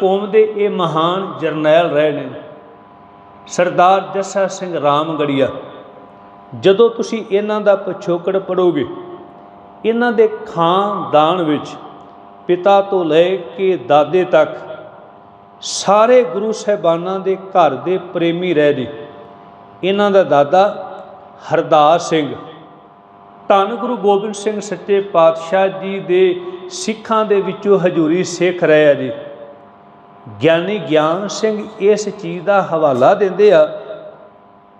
ਕੌਮ ਦੇ ਇਹ ਮਹਾਨ ਜਰਨੈਲ ਰਹੇ ਨੇ, ਸਰਦਾਰ ਜੱਸਾ ਸਿੰਘ ਰਾਮਗੜੀਆ। ਜਦੋਂ ਤੁਸੀਂ ਇਹਨਾਂ ਦਾ ਪਿਛੋਕੜ ਪੜੋਗੇ ਇਹਨਾਂ ਦੇ ਖਾਨਦਾਨ ਵਿੱਚ ਪਿਤਾ ਤੋਂ ਲੈ ਕੇ ਦਾਦੇ ਤੱਕ ਸਾਰੇ ਗੁਰੂ ਸਾਹਿਬਾਨਾਂ ਦੇ ਘਰ ਦੇ ਪ੍ਰੇਮੀ ਰਹੇ ਨੇ ਇਹਨਾਂ ਦਾ ਦਾਦਾ ਹਰਦਾਸ ਸਿੰਘ। ਧੰਨ ਗੁਰੂ ਗੋਬਿੰਦ ਸਿੰਘ ਸੱਚੇ ਪਾਤਸ਼ਾਹ ਜੀ ਦੇ ਸਿੱਖਾਂ ਦੇ ਵਿੱਚੋਂ ਹਜੂਰੀ ਸਿੱਖ ਰਹੇ ਆ ਜੀ। ਗਿਆਨੀ ਗਿਆਨ ਸਿੰਘ ਇਸ ਚੀਜ਼ ਦਾ ਹਵਾਲਾ ਦਿੰਦੇ ਆ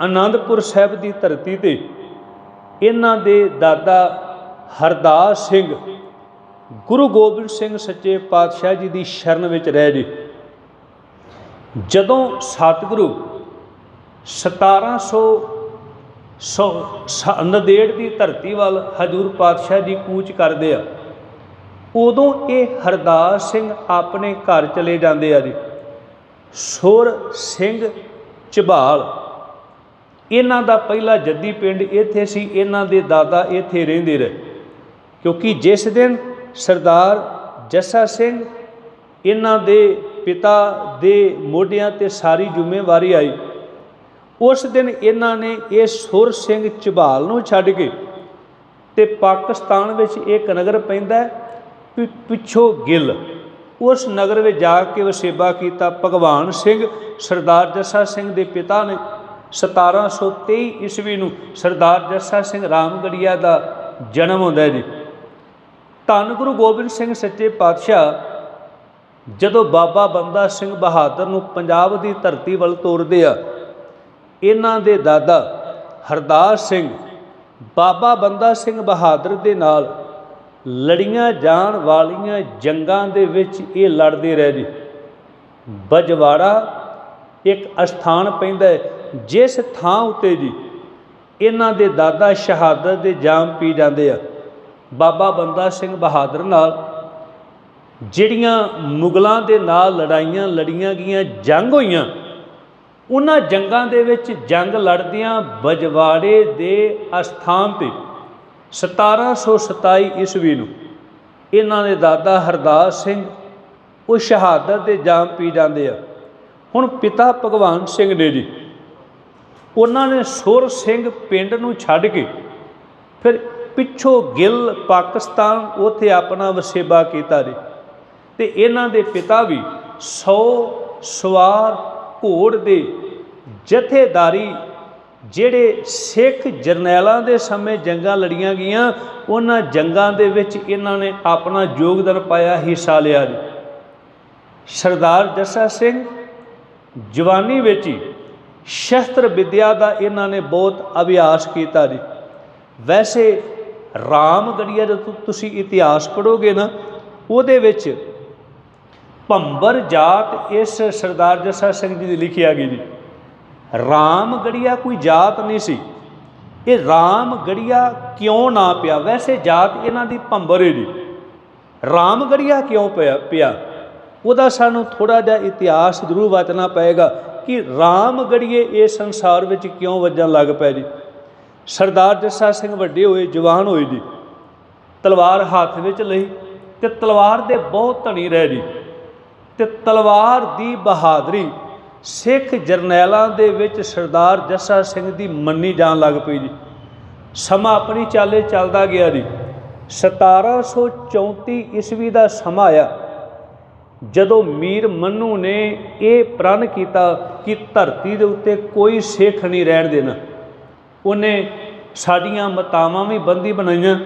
ਆਨੰਦਪੁਰ ਸਾਹਿਬ ਦੀ ਧਰਤੀ ਤੇ। ਇਹਨਾਂ ਦੇ ਦਾਦਾ ਹਰਦਾਸ ਸਿੰਘ, ਗੁਰੂ ਗੋਬਿੰਦ ਸਿੰਘ ਸੱਚੇ ਪਾਤਸ਼ਾਹ ਜੀ ਦੀ ਸ਼ਰਨ ਵਿੱਚ ਰਹਿ ਜੀ ਜਦੋਂ ਸਤਿਗੁਰੂ 1700 ਸੋ ਸ- ਨੰਦੇੜ ਦੀ ਧਰਤੀ ਵੱਲ ਹਜੂਰ ਪਾਤਸ਼ਾਹ ਜੀ ਕੂਚ ਕਰਦੇ ਆ ਉਦੋਂ ਇਹ ਹਰਦਾਸ ਸਿੰਘ ਆਪਣੇ ਘਰ ਚਲੇ ਜਾਂਦੇ ਆ ਜੀ। ਸੁਰ ਸਿੰਘ ਝਬਾਲ ਇਹਨਾਂ ਦਾ ਪਹਿਲਾ ਜੱਦੀ ਪਿੰਡ ਇੱਥੇ ਸੀ, ਇਹਨਾਂ ਦੇ ਦਾਦਾ ਇੱਥੇ ਰਹਿੰਦੇ ਰਹੇ। ਕਿਉਂਕਿ ਜਿਸ ਦਿਨ ਸਰਦਾਰ ਜੱਸਾ ਸਿੰਘ ਇਹਨਾਂ ਦੇ ਪਿਤਾ ਦੇ ਮੋਢਿਆਂ ਤੇ ਸਾਰੀ ਜ਼ਿੰਮੇਵਾਰੀ ਆਈ, ਉਸ ਦਿਨ ਇਹਨਾਂ ਨੇ ਇਹ ਸੁਰ ਸਿੰਘ ਝਬਾਲ ਨੂੰ ਛੱਡ ਕੇ ਤੇ ਪਾਕਿਸਤਾਨ ਵਿੱਚ ਇੱਕ ਨਗਰ ਪੈਂਦਾ ਪਿੱਛੋਂ ਗਿੱਲ। ਉਸ ਨਗਰ ਵਿੱਚ ਜਾ ਕੇ ਵਸੇਬਾ ਕੀਤਾ ਭਗਵਾਨ ਸਿੰਘ। ਸਰਦਾਰ ਜੱਸਾ ਸਿੰਘ ਦੇ ਪਿਤਾ ਨੇ 1723 ਈਸਵੀ ਨੂੰ ਸਰਦਾਰ ਜੱਸਾ ਸਿੰਘ ਰਾਮਗੜੀਆ ਦਾ ਜਨਮ ਹੁੰਦਾ ਜੀ। ਧੰਨ ਗੁਰੂ ਗੋਬਿੰਦ ਸਿੰਘ ਸੱਚੇ ਪਾਤਸ਼ਾਹ, ਜਦੋਂ ਬਾਬਾ ਬੰਦਾ ਸਿੰਘ ਬਹਾਦਰ ਨੂੰ ਪੰਜਾਬ ਦੀ ਧਰਤੀ ਵੱਲ ਤੋਰਦੇ ਆ, ਇਹਨਾਂ ਦੇ ਦਾਦਾ ਹਰਦਾਸ ਸਿੰਘ ਬਾਬਾ ਬੰਦਾ ਸਿੰਘ ਬਹਾਦਰ ਦੇ ਨਾਲ ਲੜੀਆਂ ਜਾਣ ਵਾਲੀਆਂ ਜੰਗਾਂ ਦੇ ਵਿੱਚ ਇਹ ਲੜਦੇ ਰਹੇ ਜੀ। ਬਜਵਾੜਾ ਇੱਕ ਅਸਥਾਨ ਪੈਂਦਾ ਹੈ, ਜਿਸ ਥਾਂ ਉੱਤੇ ਜੀ ਇਹਨਾਂ ਦੇ ਦਾਦਾ ਸ਼ਹਾਦਤ ਦੇ ਜਾਮ ਪੀ ਜਾਂਦੇ ਆ। ਬਾਬਾ ਬੰਦਾ ਸਿੰਘ ਬਹਾਦਰ ਨਾਲ ਜਿਹੜੀਆਂ ਮੁਗਲਾਂ ਦੇ ਨਾਲ ਲੜਾਈਆਂ ਲੜੀਆਂ ਗਈਆਂ ਜੰਗ ਹੋਈਆਂ ਉਹਨਾਂ ਜੰਗਾਂ ਦੇ ਵਿੱਚ ਜੰਗ ਲੜਦਿਆਂ ਬਜਵਾੜੇ ਦੇ ਅਸਥਾਨ ਤੇ 1727 ਈਸਵੀ ਨੂੰ ਇਹਨਾਂ ਦੇ ਦਾਦਾ ਹਰਦਾਸ ਸਿੰਘ ਉਹ ਸ਼ਹਾਦਤ ਦੇ ਜਾਮ ਪੀ ਜਾਂਦੇ ਆ। ਹੁਣ ਪਿਤਾ ਭਗਵਾਨ ਸਿੰਘ ਨੇ ਜੀ, ਉਹਨਾਂ ਨੇ ਸੁਰ ਸਿੰਘ ਪਿੰਡ ਨੂੰ ਛੱਡ ਕੇ ਫਿਰ ਪਿੱਛੋਂ ਗਿੱਲ ਪਾਕਿਸਤਾਨ ਉੱਥੇ ਆਪਣਾ ਵਸੇਬਾ ਕੀਤਾ ਜੀ। ਤੇ ਇਹਨਾਂ ਦੇ ਪਿਤਾ ਵੀ 100 ਸਵਾਰ ਘੋੜ ਦੇ ਜਥੇਦਾਰੀ ਜਿਹੜੇ ਸਿੱਖ ਜਰਨੈਲਾਂ ਦੇ ਸਮੇਂ ਜੰਗਾਂ ਲੜੀਆਂ ਗਈਆਂ, ਉਹਨਾਂ ਜੰਗਾਂ ਦੇ ਵਿੱਚ ਇਹਨਾਂ ਨੇ ਆਪਣਾ ਯੋਗਦਾਨ ਪਾਇਆ, ਹਿੱਸਾ ਲਿਆ ਜੀ। ਸਰਦਾਰ ਜੱਸਾ ਸਿੰਘ ਜਵਾਨੀ ਵਿੱਚ ਹੀ ਸ਼ਸਤਰ ਵਿਦਿਆ ਦਾ ਇਹਨਾਂ ਨੇ ਬਹੁਤ ਅਭਿਆਸ ਕੀਤਾ ਜੀ। ਵੈਸੇ ਰਾਮਗੜੀਆ ਦਾ ਤੁਸੀਂ ਇਤਿਹਾਸ ਪੜੋਗੇ ਨਾ, ਉਹਦੇ ਵਿੱਚ ਭੰਬਰ ਜਾਤ ਇਸ ਸਰਦਾਰ ਜੱਸਾ ਸਿੰਘ ਜੀ ਦੀ ਲਿਖੀ ਆ ਗਈ ਜੀ। ਰਾਮਗੜੀਆ ਕੋਈ ਜਾਤ ਨਹੀਂ ਸੀ। ਇਹ ਰਾਮਗੜੀਆ ਕਿਉਂ ਨਾ ਪਿਆ? ਵੈਸੇ ਜਾਤ ਇਹਨਾਂ ਦੀ ਭੰਬਰ ਹੈ ਜੀ ਰਾਮਗੜੀਆ ਕਿਉਂ ਪਿਆ ਪਿਆ? ਉਹਦਾ ਸਾਨੂੰ ਥੋੜਾ ਜਿਹਾ ਇਤਿਹਾਸ ਜ਼ਰੂਰ ਵਾਚਣਾ ਪਏਗਾ ਕਿ ਰਾਮਗੜੀਏ ਇਹ ਸੰਸਾਰ ਵਿੱਚ ਕਿਉਂ ਵੱਜਣ ਲੱਗ ਪਏ ਜੀ? ਸਰਦਾਰ ਜੱਸਾ ਸਿੰਘ ਵੱਡੇ ਹੋਏ, ਜਵਾਨ ਹੋਏ ਜੀ। ਤਲਵਾਰ ਹੱਥ ਵਿੱਚ ਲਈ ਤੇ ਤਲਵਾਰ ਦੇ ਬਹੁਤ ਧਣੀ ਰਹਿ ਜੀ। ਤੇ ਤਲਵਾਰ ਦੀ ਬਹਾਦਰੀ ਸਿੱਖ ਜਰਨੈਲਾਂ ਦੇ ਵਿੱਚ ਸਰਦਾਰ ਜੱਸਾ ਸਿੰਘ ਦੀ ਮੰਨੀ ਜਾਣ ਲੱਗ ਪਈ ਜੀ। ਸਮਾਂ ਆਪਣੀ ਚਾਲੇ ਚੱਲਦਾ ਗਿਆ ਜੀ। 1734 ਈਸਵੀ ਦਾ ਸਮਾਂ ਆਇਆ। ਜਦੋਂ ਮੀਰ ਮੰਨੂ ਨੇ ਇਹ ਪ੍ਰਣ ਕੀਤਾ ਕਿ ਧਰਤੀ ਦੇ ਉੱਤੇ ਕੋਈ ਸਿੱਖ ਨਹੀਂ ਰਹਿਣ ਦੇਣਾ, ਉਹਨੇ ਸਾਡੀਆਂ ਮਤਾਵਾਂ ਵੀ ਬੰਦੀ ਬਣਾਈਆਂ।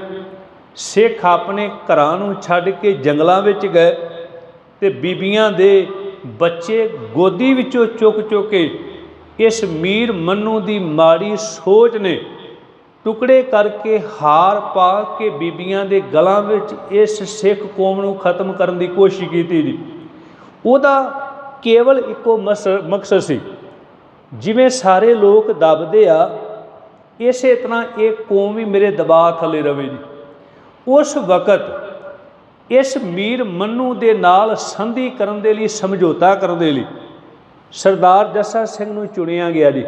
ਸਿੱਖ ਆਪਣੇ ਘਰਾਂ ਨੂੰ ਛੱਡ ਕੇ ਜੰਗਲਾਂ ਵਿੱਚ ਗਏ ਤੇ ਬੀਬੀਆਂ ਦੇ ਬੱਚੇ ਗੋਦੀ ਵਿੱਚੋਂ ਚੁੱਕ ਚੁੱਕ ਕੇ ਇਸ ਮੀਰ ਮੰਨੂ ਦੀ ਮਾੜੀ ਸੋਚ ਨੇ ਟੁਕੜੇ ਕਰਕੇ ਹਾਰ ਪਾ ਕੇ ਬੀਬੀਆਂ ਦੇ ਗਲਾਂ ਵਿੱਚ ਇਸ ਸਿੱਖ ਕੌਮ ਨੂੰ ਖਤਮ ਕਰਨ ਦੀ ਕੋਸ਼ਿਸ਼ ਕੀਤੀ ਜੀ। ਉਹਦਾ ਕੇਵਲ ਇੱਕੋ ਮਸ- ਮਕਸਦ ਸੀ। ਜਿਵੇਂ ਸਾਰੇ ਲੋਕ ਦਬਦੇ ਆ, ਇਸੇ ਤਰ੍ਹਾਂ ਇਹ ਕੌਮ ਵੀ ਮੇਰੇ ਦਬਾਅ ਥੱਲੇ ਰਵੇ ਜੀ। ਉਸ ਵਕਤ ਇਸ ਮੀਰ ਮੰਨੂ ਦੇ ਨਾਲ ਸੰਧੀ ਕਰਨ ਦੇ ਲਈ, ਸਮਝੌਤਾ ਕਰਨ ਦੇ ਲਈ ਸਰਦਾਰ ਜੱਸਾ ਸਿੰਘ ਨੂੰ ਚੁਣਿਆ ਗਿਆ ਜੀ।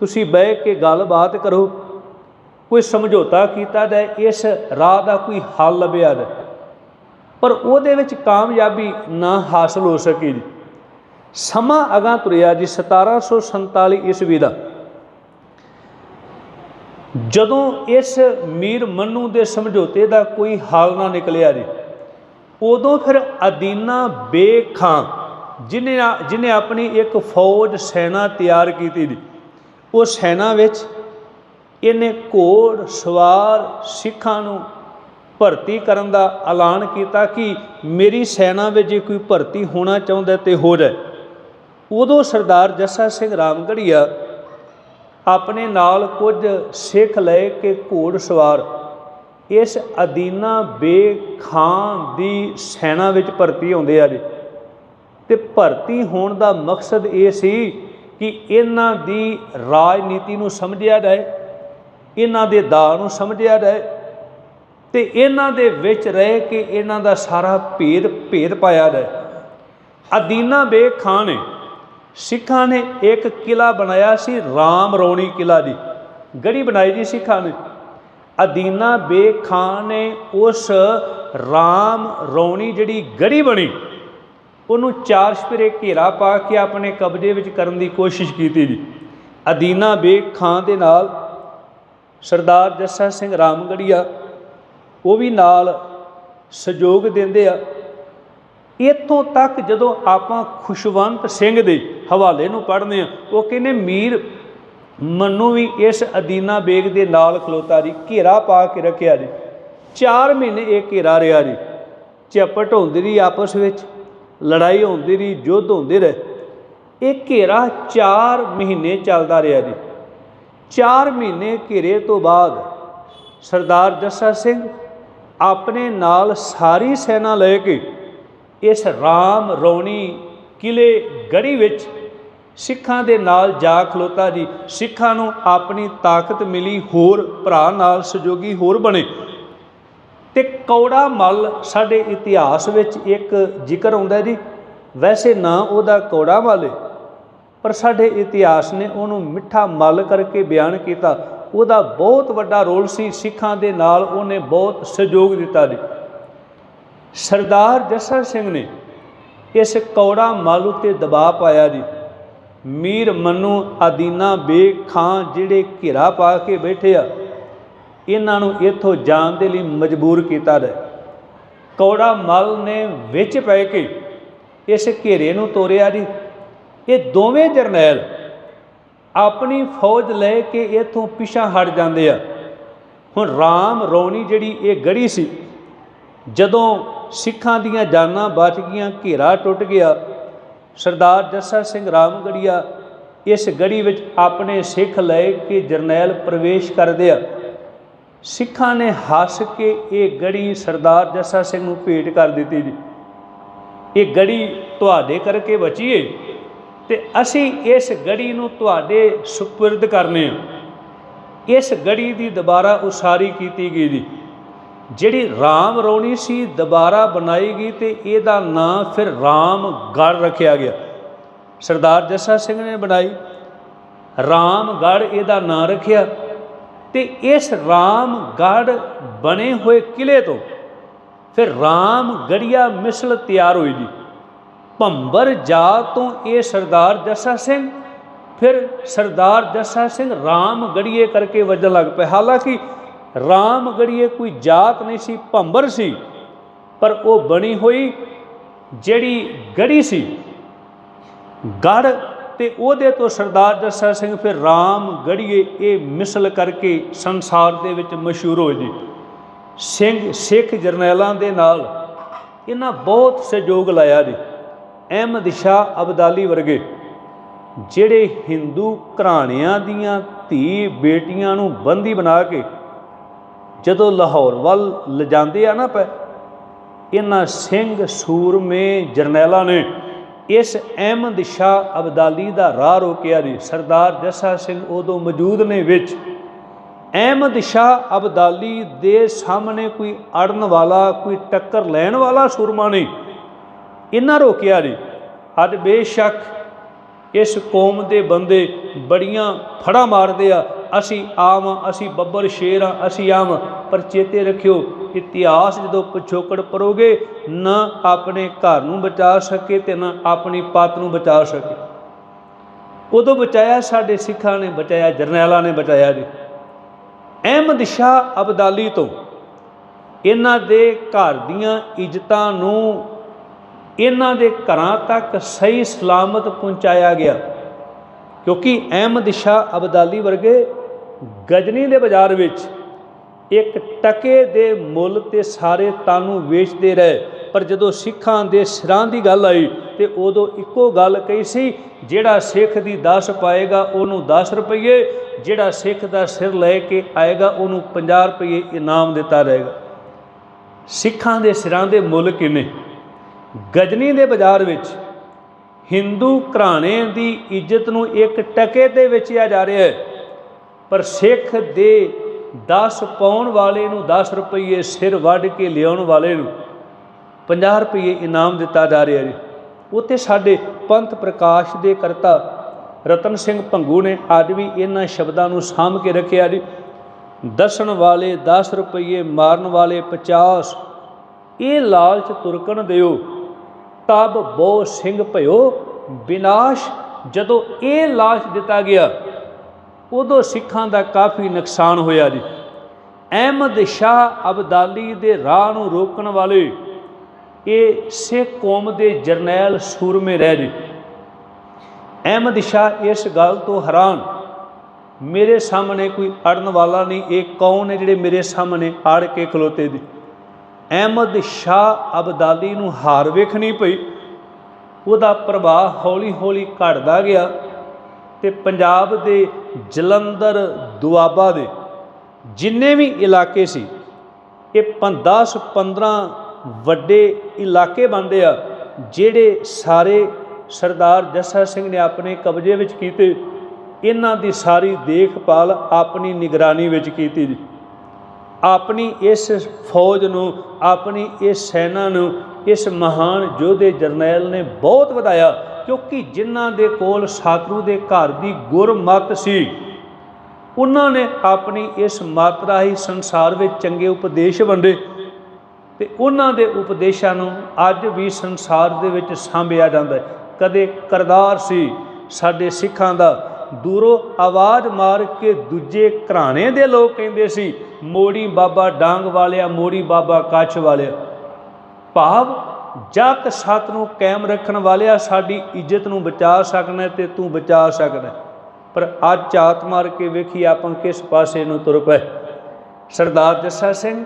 ਤੁਸੀਂ ਬਹਿ ਕੇ ਗੱਲਬਾਤ ਕਰੋ, ਕੋਈ ਸਮਝੌਤਾ ਕੀਤਾ ਜਾਏ ਇਸ ਰਾਹ ਦਾ ਕੋਈ ਹੱਲ ਲੱਭਿਆ ਜਾਏ ਪਰ ਉਹਦੇ ਵਿੱਚ ਕਾਮਯਾਬੀ ਨਾ ਹਾਸਲ ਹੋ ਸਕੀ ਜੀ। ਸਮਾਂ ਅਗਾਂ ਤੁਰਿਆ ਜੀ 1747 ਈਸਵੀ ਦਾ। ਜਦੋਂ ਇਸ ਮੀਰ ਮੰਨੂ ਦੇ ਸਮਝੌਤੇ ਦਾ ਕੋਈ ਹਾਲ ਨਾ ਨਿਕਲਿਆ ਜੀ ਉਦੋਂ ਫਿਰ ਅਦੀਨਾ ਬੇਗ ਖਾਂ ਜਿਨੇ ਜਿਨੇ ਆਪਣੀ ਇੱਕ ਫੌਜ ਸੈਨਾ ਤਿਆਰ ਕੀਤੀ ਜੀ ਉਹ ਸੈਨਾ ਵਿੱਚ ਇਹਨੇ ਘੋੜ ਸਵਾਰ ਸਿੱਖਾਂ ਨੂੰ ਭਰਤੀ ਕਰਨ ਦਾ ਐਲਾਨ ਕੀਤਾ ਕਿ ਮੇਰੀ ਸੈਨਾ ਵਿੱਚ ਜੇ ਕੋਈ ਭਰਤੀ ਹੋਣਾ ਚਾਹੁੰਦਾ ਤੇ ਹੋ ਜਾਏ। ਉਦੋਂ ਸਰਦਾਰ ਜੱਸਾ ਸਿੰਘ ਰਾਮਗੜੀਆ ਆਪਣੇ ਨਾਲ ਕੁਝ ਸਿੱਖ ਲਏ ਕਿ ਘੋੜ ਸਵਾਰ ਇਸ ਅਦੀਨਾ ਬੇ ਖਾਨ ਦੀ ਸੈਨਾ ਵਿੱਚ ਭਰਤੀ ਹੁੰਦੇ ਆ ਜੀ। ਤੇ ਭਰਤੀ ਹੋਣ ਦਾ ਮਕਸਦ ਇਹ ਸੀ ਕਿ ਇਹਨਾਂ ਦੀ ਰਾਜਨੀਤੀ ਨੂੰ ਸਮਝਿਆ ਜਾਏ, ਇਹਨਾਂ ਦੇ ਦਾ ਨੂੰ ਸਮਝਿਆ ਜਾਏ ਤੇ ਇਹਨਾਂ ਦੇ ਵਿੱਚ ਰਹਿ ਕੇ ਇਹਨਾਂ ਦਾ ਸਾਰਾ ਭੇਦ ਭੇਦ ਪਾਇਆ ਜਾਏ। ਅਦੀਨਾ ਬੇ ਖਾਨ ਨੇ ਸਿੱਖਾਂ ਨੇ ਇੱਕ ਕਿਲਾ ਬਣਾਇਆ ਸੀ, ਰਾਮ ਰੌਣੀ ਕਿਲਾ ਦੀ ਗੜੀ ਬਣਾਈ ਜੀ ਸਿੱਖਾਂ ਨੇ। ਅਦੀਨਾ ਬੇਗ ਖਾਨ ਨੇ ਉਸ ਰਾਮ ਰੌਣੀ ਜਿਹੜੀ ਗੜੀ ਬਣੀ, ਉਹਨੂੰ ਚਾਰ ਸਪਰੇ ਘੇਰਾ ਪਾ ਕੇ ਆਪਣੇ ਕਬਜ਼ੇ ਵਿੱਚ ਕਰਨ ਦੀ ਕੋਸ਼ਿਸ਼ ਕੀਤੀ ਜੀ। ਅਦੀਨਾ ਬੇਗ ਖਾਨ ਦੇ ਨਾਲ ਸਰਦਾਰ ਜੱਸਾ ਸਿੰਘ ਰਾਮਗੜੀਆ, ਉਹ ਵੀ ਨਾਲ ਸਹਿਯੋਗ ਦਿੰਦੇ ਆ। ਇੱਥੋਂ ਤੱਕ ਜਦੋਂ ਆਪਾਂ ਖੁਸ਼ਵੰਤ ਸਿੰਘ ਦੇ ਹਵਾਲੇ ਨੂੰ ਪੜ੍ਹਦੇ ਆ, ਉਹ ਕਹਿੰਦੇ, ਮੀਰ ਮੈਨੂੰ ਵੀ ਇਸ ਅਦੀਨਾ ਬੇਗ ਦੇ ਨਾਲ ਖਲੋਤਾ ਜੀ, ਘੇਰਾ ਪਾ ਕੇ ਰੱਖਿਆ ਜੀ। 4 ਮਹੀਨੇ ਇਹ ਘੇਰਾ ਰਿਹਾ ਜੀ। ਝਪਟ ਹੁੰਦੀ ਰਹੀ ਆਪਸ ਵਿੱਚ, ਲੜਾਈ ਹੁੰਦੀ ਰਹੀ, ਯੁੱਧ ਹੁੰਦੇ ਰਹੇ। ਇਹ ਘੇਰਾ 4 ਮਹੀਨੇ ਚੱਲਦਾ ਰਿਹਾ ਜੀ। 4 ਮਹੀਨੇ ਘੇਰੇ ਤੋਂ ਬਾਅਦ ਸਰਦਾਰ ਜੱਸਾ ਸਿੰਘ ਆਪਣੇ ਨਾਲ ਸਾਰੀ ਸੈਨਾ ਲੈ ਕੇ ਇਸ ਰਾਮ ਰੌਣੀ ਕਿਲੇ ਗੜੀ ਵਿੱਚ ਸਿੱਖਾਂ ਦੇ ਨਾਲ ਜਾ ਖਲੋਤਾ ਜੀ। ਸਿੱਖਾਂ ਨੂੰ ਆਪਣੀ ਤਾਕਤ ਮਿਲੀ, ਹੋਰ ਭਰਾ ਨਾਲ ਸਹਿਯੋਗੀ ਹੋਰ ਬਣੇ। ਤੇ ਕੌੜਾ ਮੱਲ ਸਾਡੇ ਇਤਿਹਾਸ ਵਿੱਚ ਇੱਕ ਜ਼ਿਕਰ ਆਉਂਦਾ ਜੀ। ਵੈਸੇ ਨਾ ਉਹਦਾ ਕੌੜਾ ਮੱਲ ਹੈ ਪਰ ਸਾਡੇ ਇਤਿਹਾਸ ਨੇ ਉਹਨੂੰ ਮਿੱਠਾ ਮੱਲ ਕਰਕੇ ਬਿਆਨ ਕੀਤਾ। ਉਹਦਾ ਬਹੁਤ ਵੱਡਾ ਰੋਲ ਸੀ। ਸਿੱਖਾਂ ਦੇ ਨਾਲ ਉਹਨੇ ਬਹੁਤ ਸਹਿਯੋਗ ਦਿੱਤਾ ਜੀ। ਸਰਦਾਰ ਜੱਸਾ ਸਿੰਘ ਨੇ ਇਸ ਕੌੜਾ ਮੱਲ ਉੱਤੇ ਦਬਾਅ ਪਾਇਆ ਜੀ। ਮੀਰ ਮੰਨੂ ਆਦੀਨਾ ਬੇਗ ਖਾਂ ਜਿਹੜੇ ਘੇਰਾ ਪਾ ਕੇ ਬੈਠੇ ਆ, ਇਹਨਾਂ ਨੂੰ ਇੱਥੋਂ ਜਾਣ ਦੇ ਲਈ ਮਜਬੂਰ ਕੀਤਾ ਹੈ ਕੌੜਾ ਮਲ ਨੇ ਵਿੱਚ ਪੈ ਕੇ ਇਸ ਘੇਰੇ ਨੂੰ ਤੋੜਿਆ ਜੀ। ਇਹ ਦੋਵੇਂ ਜਰਨੈਲ ਆਪਣੀ ਫੌਜ ਲੈ ਕੇ ਇੱਥੋਂ ਪਿਛਾ ਹਟ ਜਾਂਦੇ ਆ। ਹੁਣ ਰਾਮ ਰੌਣੀ ਜਿਹੜੀ ਇਹ ਗੜੀ ਸੀ, ਜਦੋਂ ਸਿੱਖਾਂ ਦੀਆਂ ਜਾਨਾਂ ਬਚ ਗਈਆਂ, ਘੇਰਾ ਟੁੱਟ ਗਿਆ ਸਰਦਾਰ ਜੱਸਾ ਸਿੰਘ ਰਾਮਗੜੀਆ ਇਸ ਗੜੀ ਵਿੱਚ ਆਪਣੇ ਸਿੱਖ ਲੈ ਕੇ ਜਰਨੈਲ ਪ੍ਰਵੇਸ਼ ਕਰਦੇ ਆ। ਸਿੱਖਾਂ ਨੇ ਹੱਸ ਕੇ ਇਹ ਗੜੀ ਸਰਦਾਰ ਜੱਸਾ ਸਿੰਘ ਨੂੰ ਭੇਟ ਕਰ ਦਿੱਤੀ ਜੀ। ਇਹ ਗੜੀ ਤੁਹਾਡੇ ਕਰਕੇ ਬਚੀਏ ਏ ਤੇ ਅਸੀਂ ਇਸ ਗੜੀ ਨੂੰ ਤੁਹਾਡੇ ਸੁਪਰਦ ਕਰਨੇ ਆ। ਇਸ ਗੜੀ ਦੀ ਦੁਬਾਰਾ ਉਸਾਰੀ ਕੀਤੀ ਗਈ ਜੀ। ਜਿਹੜੀ ਰਾਮ ਰੌਣੀ ਸੀ ਦੁਬਾਰਾ ਬਣਾਈ ਗਈ ਤੇ ਇਹਦਾ ਨਾਂ ਫਿਰ ਰਾਮਗੜ੍ਹ ਰੱਖਿਆ ਗਿਆ। ਸਰਦਾਰ ਜੱਸਾ ਸਿੰਘ ਨੇ ਬਣਾਈ। ਰਾਮਗੜ੍ਹ ਇਹਦਾ ਨਾਂ ਰੱਖਿਆ ਤੇ ਇਸ ਰਾਮਗੜ੍ਹ ਬਣੇ ਹੋਏ ਕਿਲੇ ਤੋਂ ਫਿਰ ਰਾਮਗੜੀਆ ਮਿਸਲ ਤਿਆਰ ਹੋਈ ਜੀ। ਭੰਬਰ ਜਾ ਤੋਂ ਇਹ ਸਰਦਾਰ ਜੱਸਾ ਸਿੰਘ, ਫਿਰ ਸਰਦਾਰ ਜੱਸਾ ਸਿੰਘ ਰਾਮਗੜੀਏ ਕਰਕੇ ਵਜਣ ਲੱਗ ਪਏ। ਹਾਲਾਂਕਿ ਰਾਮਗੜੀਏ ਕੋਈ ਜਾਤ ਨਹੀਂ ਸੀ, ਭੰਬਰ ਸੀ, ਪਰ ਉਹ ਬਣੀ ਹੋਈ ਜਿਹੜੀ ਗੜੀ ਸੀ। ਗੜ ਤੇ ਉਹਦੇ ਤੋਂ ਸਰਦਾਰ ਜੱਸਾ ਸਿੰਘ ਫਿਰ ਰਾਮ ਗੜੀਏ ਇਹ ਮਿਸਲ ਕਰਕੇ ਸੰਸਾਰ ਦੇ ਵਿੱਚ ਮਸ਼ਹੂਰ ਹੋਏ ਜੀ। ਸਿੰਘ, ਸਿੱਖ ਜਰਨੈਲਾਂ ਦੇ ਨਾਲ ਇਹਨਾਂ ਬਹੁਤ ਸਹਿਯੋਗ ਲਾਇਆ ਜੀ। ਅਹਿਮਦ ਸ਼ਾਹ ਅਬਦਾਲੀ ਵਰਗੇ ਜਿਹੜੇ ਹਿੰਦੂ ਘਰਾਣਿਆਂ ਦੀਆਂ ਧੀ ਬੇਟੀਆਂ ਨੂੰ ਬੰਦੀ ਬਣਾ ਕੇ ਜਦੋਂ ਲਾਹੌਰ ਵੱਲ ਲਿਜਾਂਦੇ ਆ ਨਾ ਪੈ, ਇਹਨਾਂ ਸਿੰਘ ਸੂਰਮੇ ਜਰਨੈਲਾਂ ਨੇ ਇਸ ਅਹਿਮਦ ਸ਼ਾਹ ਅਬਦਾਲੀ ਦਾ ਰਾਹ ਰੋਕਿਆ ਨਹੀਂ। ਸਰਦਾਰ ਜੱਸਾ ਸਿੰਘ ਉਦੋਂ ਮੌਜੂਦ ਨੇ ਵਿੱਚ। ਅਹਿਮਦ ਸ਼ਾਹ ਅਬਦਾਲੀ ਦੇ ਸਾਹਮਣੇ ਕੋਈ ਅੜਨ ਵਾਲਾ, ਕੋਈ ਟੱਕਰ ਲੈਣ ਵਾਲਾ ਸੂਰਮਾ ਨਹੀਂ। ਇਹਨਾਂ ਰੋਕਿਆ ਨਹੀਂ। ਅੱਜ ਬੇਸ਼ੱਕ ਇਸ ਕੌਮ ਦੇ ਬੰਦੇ ਬੜੀਆਂ ਫੜਾ ਮਾਰਦੇ ਆ। ਅਸੀਂ ਆਮ, ਅਸੀਂ ਬੱਬਰ ਸ਼ੇਰ ਹਾਂ ਅਸੀਂ ਆਮ। ਪਰ ਚੇਤੇ ਰੱਖਿਓ, ਇਤਿਹਾਸ ਜਦੋਂ ਪਿਛੋਕੜ ਪਰੋਗੇ, ਨਾ ਆਪਣੇ ਘਰ ਨੂੰ ਬਚਾ ਸਕੇ ਤੇ ਨਾ ਆਪਣੀ ਪੱਤ ਨੂੰ ਬਚਾ ਸਕੇ। ਉਦੋਂ ਬਚਾਇਆ ਸਾਡੇ ਸਿੱਖਾਂ ਨੇ ਬਚਾਇਆ, ਜਰਨੈਲਾਂ ਨੇ ਬਚਾਇਆ ਜੀ। ਅਹਿਮਦ ਸ਼ਾਹ ਅਬਦਾਲੀ ਤੋਂ ਇਹਨਾਂ ਦੇ ਘਰ ਦੀਆਂ ਇੱਜ਼ਤਾਂ ਨੂੰ ਇਹਨਾਂ ਦੇ ਘਰਾਂ ਤੱਕ ਸਹੀ ਸਲਾਮਤ ਪਹੁੰਚਾਇਆ ਗਿਆ। ਕਿਉਂਕਿ ਅਹਿਮਦ ਸ਼ਾਹ ਅਬਦਾਲੀ ਵਰਗੇ ਗਜਨੀ ਦੇ ਬਾਜ਼ਾਰ ਵਿੱਚ ਇੱਕ ਟਕੇ ਦੇ ਮੁੱਲ ਤੇ ਸਾਰੇ ਤਾਨੂੰ ਵੇਚਦੇ ਰਹੇ। ਪਰ ਜਦੋਂ ਸਿੱਖਾਂ ਦੇ ਸਿਰਾਂ ਦੀ ਗੱਲ ਆਈ ਤੇ ਉਦੋਂ ਇੱਕੋ ਗੱਲ ਕਹੀ ਸੀ, ਜਿਹੜਾ ਸਿੱਖ ਦੀ 10 ਪਾਏਗਾ ਉਹਨੂੰ 10 ਰੁਪਏ ਜਿਹੜਾ ਸਿੱਖ ਦਾ ਸਿਰ ਲੈ ਕੇ ਆਏਗਾ ਉਹਨੂੰ 50 ਰੁਪਏ ਇਨਾਮ ਦਿੱਤਾ ਜਾਏਗਾ ਸਿੱਖਾਂ ਦੇ ਸਿਰਾਂ ਦੇ ਮੁੱਲ ਕਿੰਨੇ? ਗਜਨੀ ਦੇ ਬਾਜ਼ਾਰ ਵਿੱਚ ਹਿੰਦੂ ਘਰਾਣੇ ਦੀ ਇੱਜ਼ਤ ਨੂੰ ਇੱਕ ਟਕੇ ਤੇ ਵੇਚਿਆ ਜਾ ਰਿਹਾ ਹੈ। ਪਰ ਸਿੱਖ ਦੇ 10 ਪਾਉਣ ਵਾਲੇ ਨੂੰ 10 ਰੁਪਏ ਸਿਰ ਵੱਢ ਕੇ ਲਿਆਉਣ ਵਾਲੇ ਨੂੰ 50 ਰੁਪਏ ਇਨਾਮ ਦਿੱਤਾ ਜਾ ਰਿਹਾ ਜੀ। ਉੱਥੇ ਸਾਡੇ ਪੰਥ ਪ੍ਰਕਾਸ਼ ਦੇ ਕਰਤਾ ਰਤਨ ਸਿੰਘ ਭੰਗੂ ਨੇ ਅੱਜ ਵੀ ਇਹਨਾਂ ਸ਼ਬਦਾਂ ਨੂੰ ਸਾਂਭ ਕੇ ਰੱਖਿਆ ਜੀ। ਦਸਣ ਵਾਲੇ 10 ਰੁਪਏ ਮਾਰਨ ਵਾਲੇ 50 ਇਹ ਲਾਲਚ ਤੁਰਕਣ ਦਿਓ। ਤਬ ਬੋ ਸਿੰਘ ਭਇਓ ਵਿਨਾਸ਼ ਜਦੋਂ ਇਹ ਲਾਲਚ ਦਿੱਤਾ ਗਿਆ ਉਦੋਂ ਸਿੱਖਾਂ ਦਾ ਕਾਫੀ ਨੁਕਸਾਨ ਹੋਇਆ ਜੀ। ਅਹਿਮਦ ਸ਼ਾਹ ਅਬਦਾਲੀ ਦੇ ਰਾਹ ਨੂੰ ਰੋਕਣ ਵਾਲੇ ਇਹ ਸਿੱਖ ਕੌਮ ਦੇ ਜਰਨੈਲ ਸੂਰਮੇ ਰਹਿ ਜੀ। ਅਹਿਮਦ ਸ਼ਾਹ ਇਸ ਗੱਲ ਤੋਂ ਹੈਰਾਨ, ਮੇਰੇ ਸਾਹਮਣੇ ਕੋਈ ਅੜਨ ਵਾਲਾ ਨਹੀਂ, ਇਹ ਕੌਣ ਹੈ ਜਿਹੜੇ ਮੇਰੇ ਸਾਹਮਣੇ ਆੜ ਕੇ ਖਲੋਤੇ ਦੀ ਅਹਿਮਦ ਸ਼ਾਹ ਅਬਦਾਲੀ ਨੂੰ ਹਾਰ ਵੇਖਣੀ ਪਈ। ਉਹਦਾ ਪ੍ਰਭਾਵ ਹੌਲੀ-ਹੌਲੀ ਘਟਦਾ ਗਿਆ। ਤੇ ਪੰਜਾਬ ਦੇ ਜਲੰਧਰ, ਦੁਆਬਾ ਦੇ ਜਿੰਨੇ ਵੀ ਇਲਾਕੇ ਸੀ, ਇਹ 10 15 ਵੱਡੇ ਇਲਾਕੇ ਬਣਦੇ ਆ, ਜਿਹੜੇ ਸਾਰੇ ਸਰਦਾਰ ਜੱਸਾ ਸਿੰਘ ਨੇ ਆਪਣੇ ਕਬਜ਼ੇ ਵਿੱਚ ਕੀਤੇ, ਇਹਨਾਂ ਦੀ ਸਾਰੀ ਦੇਖਭਾਲ ਆਪਣੀ ਨਿਗਰਾਨੀ ਵਿੱਚ ਕੀਤੀ ਜੀ। ਆਪਣੀ ਇਸ ਫੌਜ ਨੂੰ, ਆਪਣੀ ਇਸ ਸੈਨਾ ਨੂੰ, ਇਸ ਮਹਾਨ ਯੋਧੇ ਜਰਨੈਲ ਨੇ ਬਹੁਤ ਵਧਾਇਆ। ਕਿਉਂਕਿ ਜਿਨ੍ਹਾਂ ਦੇ ਕੋਲ ਸਾਤਰੂ ਦੇ ਘਰ ਦੀ ਗੁਰਮਤ ਸੀ, ਉਹਨਾਂ ਨੇ ਆਪਣੀ ਇਸ ਮਤ ਰਾਹੀਂ ਸੰਸਾਰ ਵਿੱਚ ਚੰਗੇ ਉਪਦੇਸ਼ ਵੰਡੇ ਤੇ ਉਹਨਾਂ ਦੇ ਉਪਦੇਸ਼ਾਂ ਨੂੰ ਅੱਜ ਵੀ ਸੰਸਾਰ ਦੇ ਵਿੱਚ ਸਾਂਭਿਆ ਜਾਂਦਾ ਹੈ। ਕਦੇ ਕਰਦਾਰ ਸੀ ਸਾਡੇ ਸਿੱਖਾਂ ਦਾ, ਦੂਰੋਂ ਆਵਾਜ਼ ਮਾਰ ਕੇ ਦੂਜੇ ਘਰਾਣੇ ਦੇ ਲੋਕ ਕਹਿੰਦੇ ਸੀ, ਮੋੜੀ ਬਾਬਾ ਡਾਂਗ ਵਾਲਿਆ, ਮੋੜੀ ਬਾਬਾ ਕੱਛ ਵਾਲਿਆ। ਭਾਵ ਜਤ ਸਤ ਨੂੰ ਕਾਇਮ ਰੱਖਣ ਵਾਲਿਆ ਸਾਡੀ ਇੱਜ਼ਤ ਨੂੰ ਬਚਾ ਸਕਣਾ ਤੇ ਤੂੰ ਬਚਾ ਸਕਦਾ ਪਰ ਅੱਜ ਝਾਤ ਮਾਰ ਕੇ ਵੇਖੀ ਆਪਾਂ ਕਿਸ ਪਾਸੇ ਨੂੰ ਤੁਰ ਪਏ। ਸਰਦਾਰ ਜੱਸਾ ਸਿੰਘ,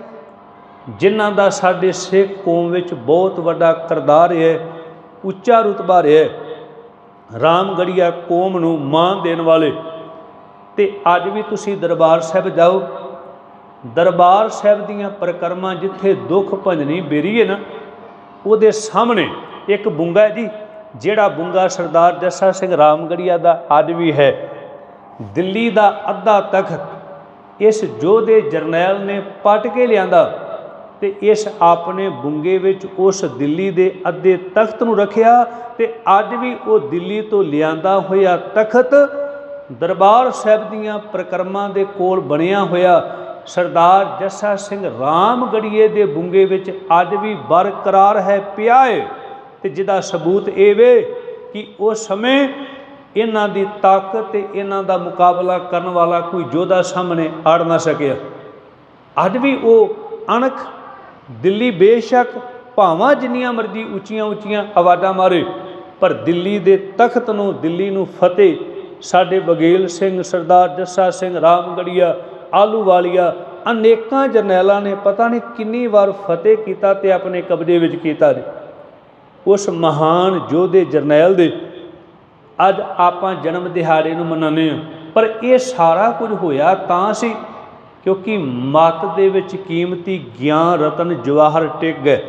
ਜਿਨ੍ਹਾਂ ਦਾ ਸਾਡੇ ਸਿੱਖ ਕੌਮ ਵਿੱਚ ਬਹੁਤ ਵੱਡਾ ਕਿਰਦਾਰ ਹੈ, ਉੱਚਾ ਰੁਤਬਾ ਰਿਹਾ ਰਾਮਗੜੀਆ ਕੌਮ ਨੂੰ ਮਾਣ ਦੇਣ ਵਾਲੇ। ਤੇ ਅੱਜ ਵੀ ਤੁਸੀਂ ਦਰਬਾਰ ਸਾਹਿਬ ਜਾਓ। ਦਰਬਾਰ ਸਾਹਿਬ ਦੀਆਂ ਪ੍ਰਕਰਮਾਂ ਜਿੱਥੇ ਦੁੱਖ ਭੰਜਨੀ ਬੇਰੀ ਨਾ ਉਹਦੇ ਸਾਹਮਣੇ ਇੱਕ ਬੁੰਗਾ ਜੀ, ਜਿਹੜਾ ਬੁੰਗਾ ਸਰਦਾਰ ਜੱਸਾ ਸਿੰਘ ਰਾਮਗੜੀਆ ਦਾ ਅੱਜ ਵੀ ਹੈ। ਦਿੱਲੀ ਦਾ ਅੱਧਾ ਤਖਤ ਇਸ ਯੋਧੇ ਜਰਨੈਲ ਨੇ ਪਟ ਕੇ ਲਿਆਂਦਾ ਤੇ ਇਸ ਆਪਣੇ ਬੁੰਗੇ ਵਿੱਚ ਉਸ ਦਿੱਲੀ ਦੇ ਅੱਧੇ ਤਖਤ ਨੂੰ ਰੱਖਿਆ ਤੇ ਅੱਜ ਵੀ ਉਹ ਦਿੱਲੀ ਤੋਂ ਲਿਆਂਦਾ ਹੋਇਆ ਤਖਤ ਦਰਬਾਰ ਸਾਹਿਬ ਦੀਆਂ ਪ੍ਰਕਰਮਾਂ ਦੇ ਕੋਲ ਬਣਿਆ ਹੋਇਆ ਸਰਦਾਰ ਜੱਸਾ ਸਿੰਘ ਰਾਮਗੜੀਏ ਦੇ ਬੁੰਗੇ ਵਿੱਚ ਅੱਜ ਵੀ ਬਰਕਰਾਰ ਹੈ ਪਿਆ ਏ ਤੇ ਜਿਹਦਾ ਸਬੂਤ ਇਹ ਵੇ ਕਿ ਉਸ ਸਮੇਂ ਇਹਨਾਂ ਦੀ ਤਾਕਤ ਤੇ ਇਹਨਾਂ ਦਾ ਮੁਕਾਬਲਾ ਕਰਨ ਵਾਲਾ ਕੋਈ ਯੋਧਾ ਸਾਹਮਣੇ ਆੜ ਨਾ ਸਕਿਆ। ਅੱਜ ਵੀ ਉਹ ਅਣਖ, ਦਿੱਲੀ ਬੇਸ਼ੱਕ ਭਾਵਾਂ ਜਿੰਨੀਆਂ ਮਰਜ਼ੀ ਉੱਚੀਆਂ ਉੱਚੀਆਂ ਆਵਾਜ਼ਾਂ ਮਾਰੇ, ਪਰ ਦਿੱਲੀ ਦੇ ਤਖਤ ਨੂੰ, ਦਿੱਲੀ ਨੂੰ ਫਤਿਹ ਸਾਡੇ ਬਗੇਲ ਸਿੰਘ, ਸਰਦਾਰ ਜੱਸਾ ਸਿੰਘ ਰਾਮਗੜੀਆ ਆਲੂਵਾਲੀਆ। ਅਨੇਕਾਂ ਜਰਨੈਲਾਂ ਨੇ ਪਤਾ ਨਹੀਂ ਕਿੰਨੀ ਵਾਰ ਫਤਿਹ ਕੀਤਾ ਤੇ ਆਪਣੇ ਕਬਜ਼ੇ ਵਿੱਚ ਕੀਤਾ ਜੀ ਉਸ ਮਹਾਨ ਯੋਧੇ ਜਰਨੈਲ ਦੇ ਅੱਜ ਆਪਾਂ ਜਨਮ ਦਿਹਾੜੇ ਨੂੰ ਮਨਾਉਂਦੇ ਹਾਂ। ਪਰ ਇਹ ਸਾਰਾ ਕੁਝ ਹੋਇਆ ਤਾਂ ਸੀ ਕਿਉਂਕਿ ਮਤ ਦੇ ਵਿੱਚ ਕੀਮਤੀ ਗਿਆਨ ਰਤਨ ਜਵਾਹਰ ਟਿਕ ਗਏ।